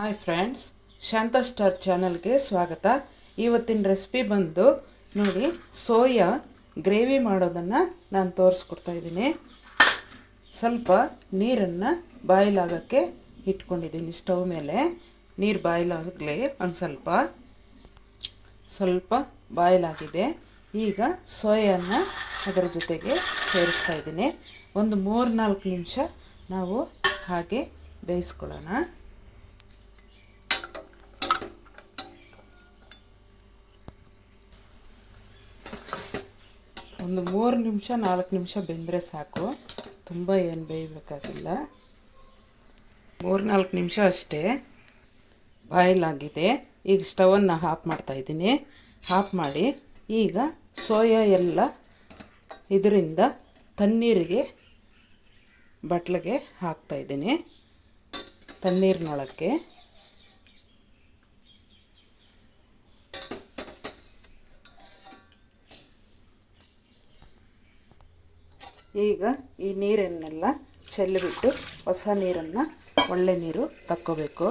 Hi friends Shanta star ಚಾನಲ್ಗೆ ಸ್ವಾಗತ. ಇವತ್ತಿನ ರೆಸಿಪಿ ಬಂದು ನೋಡಿ, ಸೋಯಾ ಗ್ರೇವಿ ಮಾಡೋದನ್ನು ನಾನು ತೋರಿಸ್ಕೊಡ್ತಾ ಇದ್ದೀನಿ. ಸ್ವಲ್ಪ ನೀರನ್ನು ಬಾಯಿಲಾಗೋಕ್ಕೆ ಇಟ್ಕೊಂಡಿದ್ದೀನಿ ಸ್ಟವ್ ಮೇಲೆ. ನೀರು ಬಾಯಿಲಾಗಲಿ ಒಂದು ಸ್ವಲ್ಪ. ಸ್ವಲ್ಪ ಬಾಯಿಲಾಗಿದೆ. ಈಗ ಸೋಯಾನ ಅದರ ಜೊತೆಗೆ ಸೇರಿಸ್ತಾ ಇದ್ದೀನಿ. ಒಂದು ಮೂರು ನಾಲ್ಕು ನಿಮಿಷ ನಾವು ಹಾಗೆ ಬೇಯಿಸ್ಕೊಳ್ಳೋಣ. ಒಂದು ಮೂರು ನಿಮಿಷ, ನಾಲ್ಕು ನಿಮಿಷ ಬೆಂದರೆ ಸಾಕು. ತುಂಬ ಏನು ಬೇಯಬೇಕಾಗಿಲ್ಲ. ಮೂರು ನಾಲ್ಕು ನಿಮಿಷ ಅಷ್ಟೇ. ಬಾಯ್ಲ್ ಆಗಿದೆ. ಈಗ ಸ್ಟವನ್ನು ಹಾಫ್ ಮಾಡ್ತಾ ಇದ್ದೀನಿ. ಆಫ್ ಮಾಡಿ, ಈಗ ಸೋಯಾ ಎಲ್ಲ ಇದರಿಂದ ತಣ್ಣೀರಿಗೆ ಬಟ್ಲಿಗೆ ಹಾಕ್ತಾಯಿದ್ದೀನಿ ತಣ್ಣೀರಿನೊಳಕ್ಕೆ. ಈಗ ಈ ನೀರನ್ನೆಲ್ಲ ಚೆಲ್ಲಿಬಿಟ್ಟು ಹೊಸ ನೀರನ್ನು ಒಳ್ಳೆ ನೀರು ತಕ್ಕೋಬೇಕು.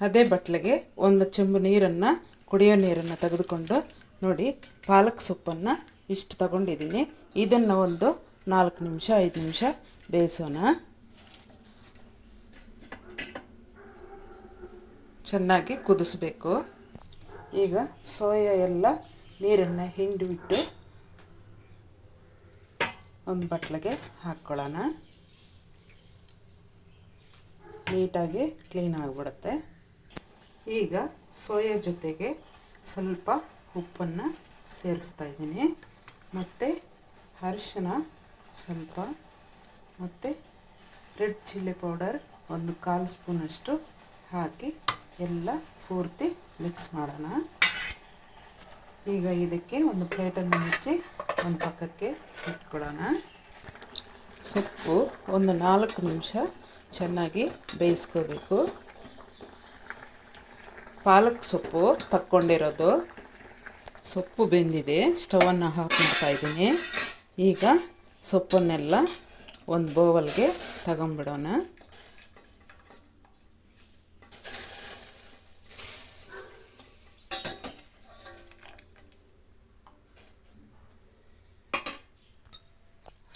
ಅದೇ ಬಟ್ಲಿಗೆ ಒಂದು ಚೆಂಬು ನೀರನ್ನು, ಕುಡಿಯೋ ನೀರನ್ನು ತೆಗೆದುಕೊಂಡು ನೋಡಿ, ಪಾಲಕ್ ಸೊಪ್ಪನ್ನು ಇಷ್ಟು ತಗೊಂಡಿದ್ದೀನಿ. ಇದನ್ನು ಒಂದು ನಾಲ್ಕು ನಿಮಿಷ, ಐದು ನಿಮಿಷ ಬೇಯಿಸೋಣ. ಚೆನ್ನಾಗಿ ಕುದಿಸ್ಬೇಕು. ಈಗ ಸೋಯಾ ಎಲ್ಲ ನೀರನ್ನು ಹಿಂಡಿಬಿಟ್ಟು ಒಂದು ಬಟ್ಲಿಗೆ ಹಾಕ್ಕೊಳ್ಳೋಣ. ನೀಟಾಗಿ ಕ್ಲೀನ್ ಆಗಿಬಿಡುತ್ತೆ. ಈಗ ಸೋಯಾ ಜೊತೆಗೆ ಸ್ವಲ್ಪ ಉಪ್ಪನ್ನು ಸೇರಿಸ್ತಾ ಇದ್ದೀನಿ. ಮತ್ತು ಅರಿಶಿನ ಸ್ವಲ್ಪ, ಮತ್ತು ರೆಡ್ ಚಿಲ್ಲಿ ಪೌಡರ್ ಒಂದು ಕಾಲು ಸ್ಪೂನಷ್ಟು ಹಾಕಿ ಎಲ್ಲ ಪೂರ್ತಿ ಮಿಕ್ಸ್ ಮಾಡೋಣ. ಈಗ ಇದಕ್ಕೆ ಒಂದು ಪ್ಲೇಟನ್ನು ಮುಚ್ಚಿ ಒಂದು ಪಕ್ಕಕ್ಕೆ ಇಟ್ಕೊಳ್ಳೋಣ. ಸೊಪ್ಪು ಒಂದು ನಾಲ್ಕು ನಿಮಿಷ ಚೆನ್ನಾಗಿ ಬೇಯಿಸ್ಕೋಬೇಕು. ಪಾಲಕ್ ಸೊಪ್ಪು ತಕ್ಕೊಂಡಿರೋದು. ಸೊಪ್ಪು ಬೆಂದಿದೆ. ಸ್ಟವನ್ನು ಆಫ್ ಮಾಡ್ತಾ ಇದ್ದೀನಿ. ಈಗ ಸೊಪ್ಪನ್ನೆಲ್ಲ ಒಂದು ಬೋವಲ್ಗೆ ತಗೊಂಬಿಡೋಣ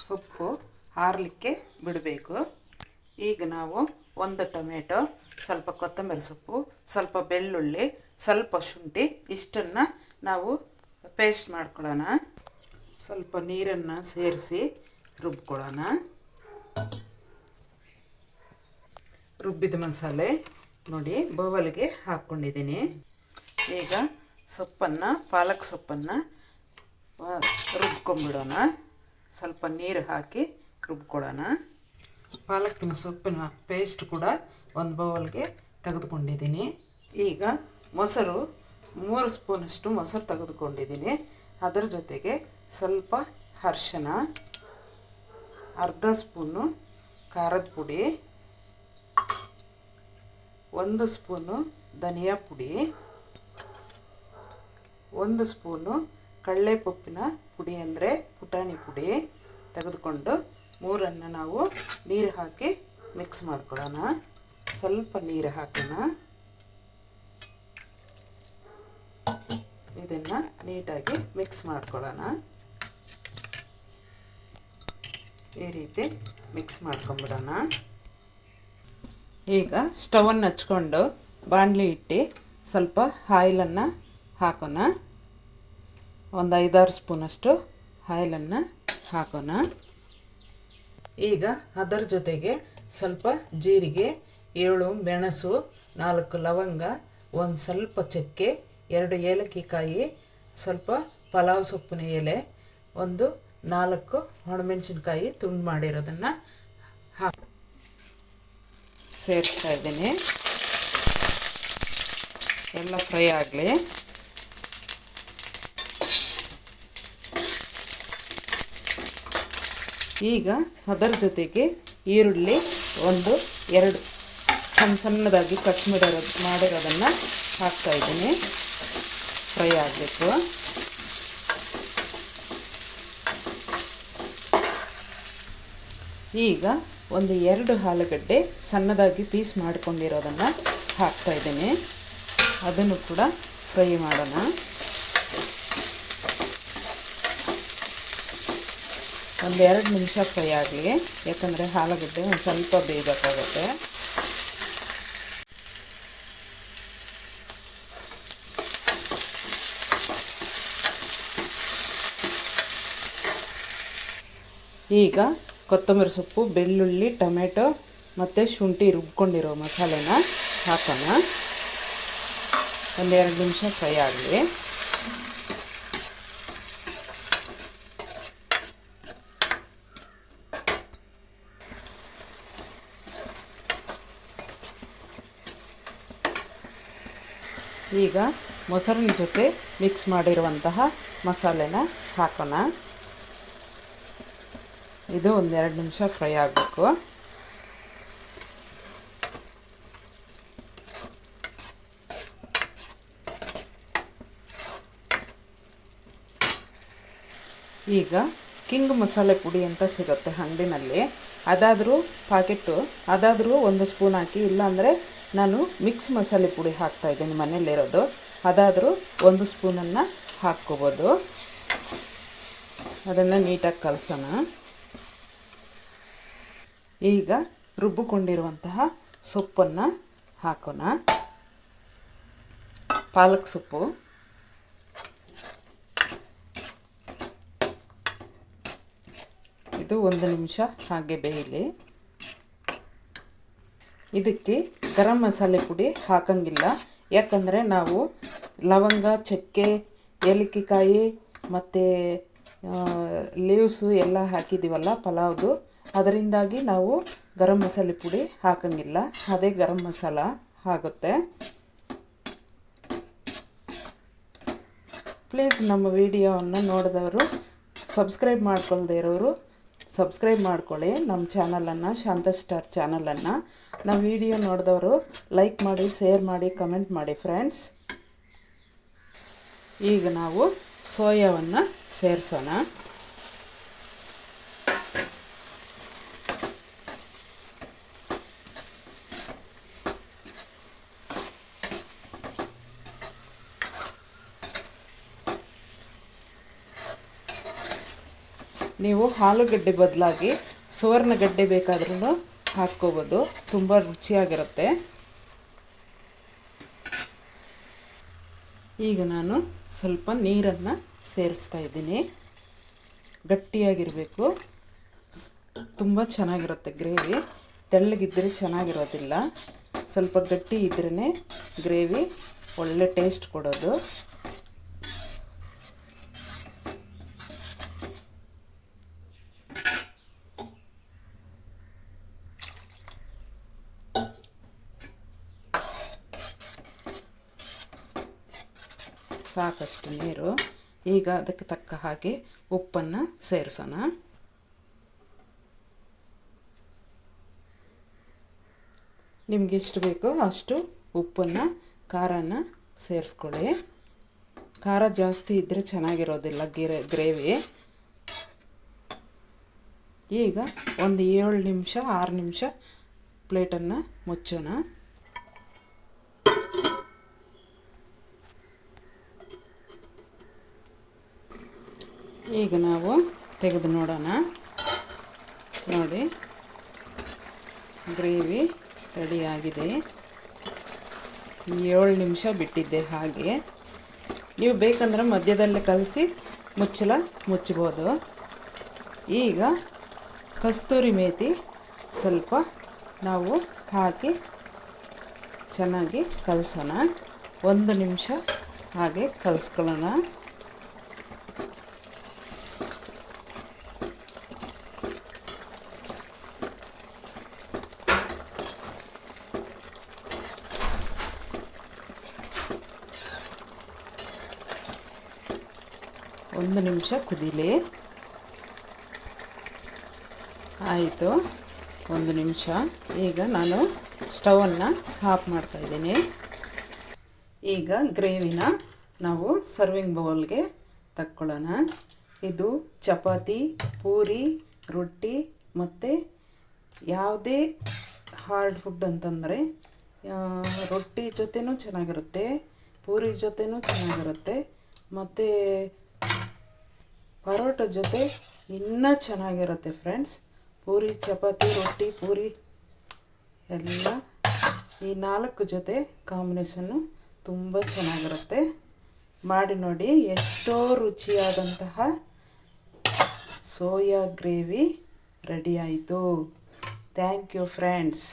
ಸೊಪ್ಪು ಆರಲಿಕ್ಕೆ ಬಿಡಬೇಕು. ಈಗ ನಾವು ಒಂದು ಟೊಮೆಟೊ, ಸ್ವಲ್ಪ ಕೊತ್ತಂಬರಿ ಸೊಪ್ಪು, ಸ್ವಲ್ಪ ಬೆಳ್ಳುಳ್ಳಿ, ಸ್ವಲ್ಪ ಶುಂಠಿ, ಇಷ್ಟನ್ನು ನಾವು ಪೇಸ್ಟ್ ಮಾಡ್ಕೊಳ್ಳೋಣ. ಸ್ವಲ್ಪ ನೀರನ್ನು ಸೇರಿಸಿ ರುಬ್ಕೊಳ್ಳೋಣ. ರುಬ್ಬಿದ ಮಸಾಲೆ ನೋಡಿ ಬೋವಲ್ಗೆ ಹಾಕ್ಕೊಂಡಿದ್ದೀನಿ. ಈಗ ಸೊಪ್ಪನ್ನು, ಪಾಲಕ್ ಸೊಪ್ಪನ್ನು ರುಬ್ಕೊಂಬಿಡೋಣ. ಸ್ವಲ್ಪ ನೀರು ಹಾಕಿ ರುಬ್ಕೊಳ್ಳೋಣ ಪಾಲಕ್ಕಿನ ಸೊಪ್ಪಿನ ಪೇಸ್ಟ್ ಕೂಡ ಒಂದು ಬೌಲ್ಗೆ ತೆಗೆದುಕೊಂಡಿದ್ದೀನಿ. ಈಗ ಮೊಸರು ಮೂರು ಸ್ಪೂನಷ್ಟು ಮೊಸರು ತೆಗೆದುಕೊಂಡಿದ್ದೀನಿ. ಅದರ ಜೊತೆಗೆ ಸ್ವಲ್ಪ ಅರ್ಶನ ಅರ್ಧ ಸ್ಪೂನು ಖಾರದ ಪುಡಿ, ಒಂದು ಸ್ಪೂನು ಧನಿಯಾ ಪುಡಿ, ಒಂದು ಸ್ಪೂನು ಕಡಲೆಪಪ್ಪಿನ ಪುಡಿ ಅಂದರೆ ಪುಟಾಣಿ ಪುಡಿ ತೆಗೆದುಕೊಂಡು ಮೂರನ್ನು ನಾವು ನೀರು ಹಾಕಿ ಮಿಕ್ಸ್ ಮಾಡ್ಕೊಳ್ಳೋಣ ಸ್ವಲ್ಪ ನೀರು ಹಾಕೋಣ. ಇದನ್ನು ನೀಟಾಗಿ ಮಿಕ್ಸ್ ಮಾಡ್ಕೊಳ್ಳೋಣ ಈ ರೀತಿ ಮಿಕ್ಸ್ ಮಾಡ್ಕೊಂಬಿಡೋಣ. ಈಗ ಸ್ಟವನ್ನು ಹಚ್ಕೊಂಡು ಬಾಣಲಿ ಇಟ್ಟು ಸ್ವಲ್ಪ ಆಯಿಲನ್ನು ಹಾಕೋಣ. ಒಂದು ಐದಾರು ಸ್ಪೂನಷ್ಟು ಆಯಿಲನ್ನು ಹಾಕೋಣ. ಈಗ ಅದರ ಜೊತೆಗೆ ಸ್ವಲ್ಪ ಜೀರಿಗೆ, ಏಳು ಮೆಣಸು, ನಾಲ್ಕು ಲವಂಗ, ಒಂದು ಸ್ವಲ್ಪ ಚಕ್ಕೆ, ಎರಡು ಏಲಕ್ಕಿ ಕಾಯಿ ಸ್ವಲ್ಪ ಪಲಾವ್ ಸೊಪ್ಪಿನ ಎಲೆ, ಒಂದು ನಾಲ್ಕು ಒಣಮೆಣಸಿನ್ಕಾಯಿ ತುಂಡು ಮಾಡಿರೋದನ್ನು ಹಾಕಿ ಸೇರಿಸ್ತಾ ಇದ್ದೀನಿ. ಎಲ್ಲ ಫ್ರೈ ಆಗಲಿ. ಈಗ ಅದರ ಜೊತೆಗೆ ಈರುಳ್ಳಿ ಒಂದು, ಎರಡು ಸಣ್ಣ ಸಣ್ಣದಾಗಿ ಕಟ್ ಮಾಡಿರೋದು ಮಾಡಿರೋದನ್ನು ಹಾಕ್ತಾ ಇದ್ದೀನಿ. ಫ್ರೈ ಆಗಬೇಕು. ಈಗ ಒಂದು ಎರಡು ಆಲೂಗಡ್ಡೆ ಸಣ್ಣದಾಗಿ ಪೀಸ್ ಮಾಡಿಕೊಂಡಿರೋದನ್ನು ಹಾಕ್ತಾ ಇದ್ದೀನಿ. ಅದನ್ನು ಕೂಡ ಫ್ರೈ ಮಾಡೋಣ. ಒಂದು ಎರಡು ನಿಮಿಷ ಫ್ರೈ ಆಗಲಿ. ಯಾಕಂದರೆ ಆಲೂಗಡ್ಡೆ ಒಂದು ಸ್ವಲ್ಪ ಬೇಯಬೇಕಾಗುತ್ತೆ. ಈಗ ಕೊತ್ತಂಬರಿ ಸೊಪ್ಪು, ಬೆಳ್ಳುಳ್ಳಿ, ಟೊಮೆಟೊ ಮತ್ತು ಶುಂಠಿ ರುಬ್ಕೊಂಡಿರೋ ಮಸಾಲೆನ ಹಾಕೋಣ. ಒಂದೆರಡು ನಿಮಿಷ ಫ್ರೈ ಆಗಲಿ. ಈಗ ಮೊಸರಿನ ಜೊತೆ ಮಿಕ್ಸ್ ಮಾಡಿರುವಂತಹ ಮಸಾಲೆನ ಹಾಕೋಣ. ಇದು ಒಂದೆರಡು ನಿಮಿಷ ಫ್ರೈ ಆಗಬೇಕು. ಈಗ ಕಿಂಗ್ ಮಸಾಲೆ ಪುಡಿ ಅಂತ ಸಿಗುತ್ತೆ ಅಂಗಡಿನಲ್ಲಿ ಅದಾದರೂ ಪಾಕೆಟ್ಟು ಅದಾದರೂ ಒಂದು ಸ್ಪೂನ್ ಹಾಕಿ, ಇಲ್ಲಾಂದರೆ ನಾನು ಮಿಕ್ಸ್ ಮಸಾಲೆ ಪುಡಿ ಹಾಕ್ತಾ ಇದ್ದೀನಿ ಮನೇಲಿರೋದು ಅದಾದರೂ ಒಂದು ಸ್ಪೂನನ್ನು ಹಾಕ್ಕೋಬೋದು. ಅದನ್ನು ನೀಟಾಗಿ ಕಲಸೋಣ. ಈಗ ರುಬ್ಬಿಕೊಂಡಿರುವಂತಹ ಸೊಪ್ಪನ್ನು ಹಾಕೋಣ. ಪಾಲಕ್ ಸೊಪ್ಪು. ಇದು ಒಂದು ನಿಮಿಷ ಹಾಗೆ ಬೇಯಲಿ. ಇದಕ್ಕೆ ಗರಂ ಮಸಾಲೆ ಪುಡಿ ಹಾಕಂಗಿಲ್ಲ. ಯಾಕಂದರೆ ನಾವು ಲವಂಗ, ಚಕ್ಕೆ, ಏಲಕ್ಕಿಕಾಯಿ ಮತ್ತು ಲೀವ್ಸು ಎಲ್ಲ ಹಾಕಿದ್ದೀವಲ್ಲ ಪಲಾವ್ದು. ಅದರಿಂದಾಗಿ ನಾವು ಗರಂ ಮಸಾಲೆ ಪುಡಿ ಹಾಕಂಗಿಲ್ಲ. ಅದೇ ಗರಂ ಮಸಾಲ ಆಗುತ್ತೆ. ಪ್ಲೀಸ್ ನಮ್ಮ ವಿಡಿಯೋವನ್ನು ನೋಡಿದವರು ಸಬ್ಸ್ಕ್ರೈಬ್ ಮಾಡ್ಕೊಳ್ದೇ ಇರೋರು ಸಬ್ಸ್ಕ್ರೈಬ್ ಮಾಡ್ಕೊಳ್ಳಿ. ನಮ್ಮ ಚಾನಲನ್ನು, ಶಾಂತ ಸ್ಟಾರ್ ಚಾನಲನ್ನು. ನಮ್ಮ ವಿಡಿಯೋ ನೋಡಿದವರು ಲೈಕ್ ಮಾಡಿ, ಶೇರ್ ಮಾಡಿ, ಕಮೆಂಟ್ ಮಾಡಿ ಫ್ರೆಂಡ್ಸ್. ಈಗ ನಾವು ಸೋಯಾವನ್ನು ಸೇರಿಸೋಣ. ನೀವು ಆಲೂಗಡ್ಡೆ ಬದಲಾಗಿ ಸುವರ್ಣಗಡ್ಡೆ ಬೇಕಾದ್ರೂ ಹಾಕ್ಕೋಬೋದು. ತುಂಬ ರುಚಿಯಾಗಿರುತ್ತೆ. ಈಗ ನಾನು ಸ್ವಲ್ಪ ನೀರನ್ನು ಸೇರಿಸ್ತಾ ಇದ್ದೀನಿ. ಗಟ್ಟಿಯಾಗಿರಬೇಕು. ತುಂಬ ಚೆನ್ನಾಗಿರುತ್ತೆ ಗ್ರೇವಿ. ತೆಳ್ಳಗಿದ್ದರೆ ಚೆನ್ನಾಗಿರೋದಿಲ್ಲ. ಸ್ವಲ್ಪ ಗಟ್ಟಿ ಇದ್ರೇ ಗ್ರೇವಿ ಒಳ್ಳೆ ಟೇಸ್ಟ್ ಕೊಡೋದು. ಸಾಕಷ್ಟು ನೀರು. ಈಗ ಅದಕ್ಕೆ ತಕ್ಕ ಹಾಗೆ ಉಪ್ಪನ್ನು ಸೇರಿಸೋಣ. ನಿಮ್ಗೆ ಎಷ್ಟು ಬೇಕೋ ಅಷ್ಟು ಉಪ್ಪನ್ನು ಖಾರನ ಸೇರಿಸ್ಕೊಳ್ಳಿ. ಖಾರ ಜಾಸ್ತಿ ಇದ್ದರೆ ಚೆನ್ನಾಗಿರೋದಿಲ್ಲ ಗಿರ, ಗ್ರೇವಿ. ಈಗ ಒಂದು ಏಳು ನಿಮಿಷ, ಆರು ನಿಮಿಷ ಪ್ಲೇಟನ್ನು ಮುಚ್ಚೋಣ. ಈಗ ನಾವು ತೆಗೆದು ನೋಡೋಣ. ನೋಡಿ. ಗ್ರೇವಿ ರೆಡಿಯಾಗಿದೆ ಏಳು ನಿಮಿಷ ಬಿಟ್ಟಿದ್ದೆ ಹಾಗೆ. ನೀವು ಬೇಕಂದ್ರೆ ಮಧ್ಯದಲ್ಲಿ ಕಲಸಿ ಮುಚ್ಚಲ ಮುಚ್ಬೋದು ಈಗ ಕಸ್ತೂರಿ ಮೇತಿ ಸ್ವಲ್ಪ ನಾವು ಹಾಕಿ ಚೆನ್ನಾಗಿ ಕಲಸೋಣ. ಒಂದು ನಿಮಿಷ ಹಾಗೆ ಕಲಿಸ್ಕೊಳ್ಳೋಣ. ಒಂದು ನಿಮಿಷ ಕುದೀಲಿ. ಆಯಿತು, ಒಂದು ನಿಮಿಷ. ಈಗ ನಾನು ಸ್ಟವನ್ನು ಆಫ್ ಮಾಡ್ತಾಯಿದ್ದೀನಿ ಈಗ ಗ್ರೇವಿನ ನಾವು ಸರ್ವಿಂಗ್ ಬೌಲ್ಗೆ ತಕ್ಕೊಳ್ಳೋಣ. ಇದು ಚಪಾತಿ, ಪೂರಿ, ರೊಟ್ಟಿ ಮತ್ತು ಯಾವುದೇ ಹಾರ್ಡ್ ಫುಡ್ ಅಂತಂದರೆ ರೊಟ್ಟಿ ಜೊತೆನೂ ಚೆನ್ನಾಗಿರುತ್ತೆ, ಪೂರಿ ಜೊತೆನೂ ಚೆನ್ನಾಗಿರುತ್ತೆ, ಮತ್ತು ಪರೋಟ ಜೊತೆ ಇನ್ನೂ ಚೆನ್ನಾಗಿರುತ್ತೆ ಫ್ರೆಂಡ್ಸ್ ಪೂರಿ, ಚಪಾತಿ, ರೊಟ್ಟಿ, ಪೂರಿ, ಎಲ್ಲ ಈ ನಾಲ್ಕು ಜೊತೆ ಕಾಂಬಿನೇಷನ್ನು ತುಂಬ ಚೆನ್ನಾಗಿರುತ್ತೆ. ಮಾಡಿ ನೋಡಿ ಎಷ್ಟೋ ರುಚಿಯಾದಂತಹ ಸೋಯಾ ಗ್ರೇವಿ ರೆಡಿ ಆಯಿತು. ಥ್ಯಾಂಕ್ ಯು ಫ್ರೆಂಡ್ಸ್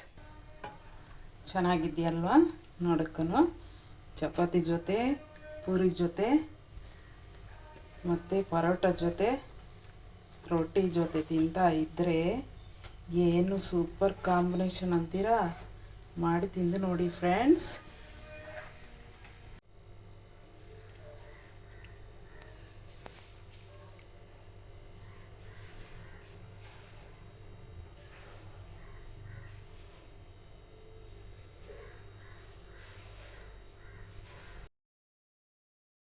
ಚೆನ್ನಾಗಿದೆಯಲ್ವಾ ನೋಡಕ್ಕೂ ಚಪಾತಿ ಜೊತೆ, ಪೂರಿ ಜೊತೆ ಮತ್ತು ಪರೋಟ ಜೊತೆ ರೊಟ್ಟಿ ಜೊತೆ ತಿಂತಾ ಇದ್ದರೆ ಏನು ಸೂಪರ್ ಕಾಂಬಿನೇಷನ್ ಅಂತೀರಾ? ಮಾಡಿ ತಿಂದು ನೋಡಿ ಫ್ರೆಂಡ್ಸ್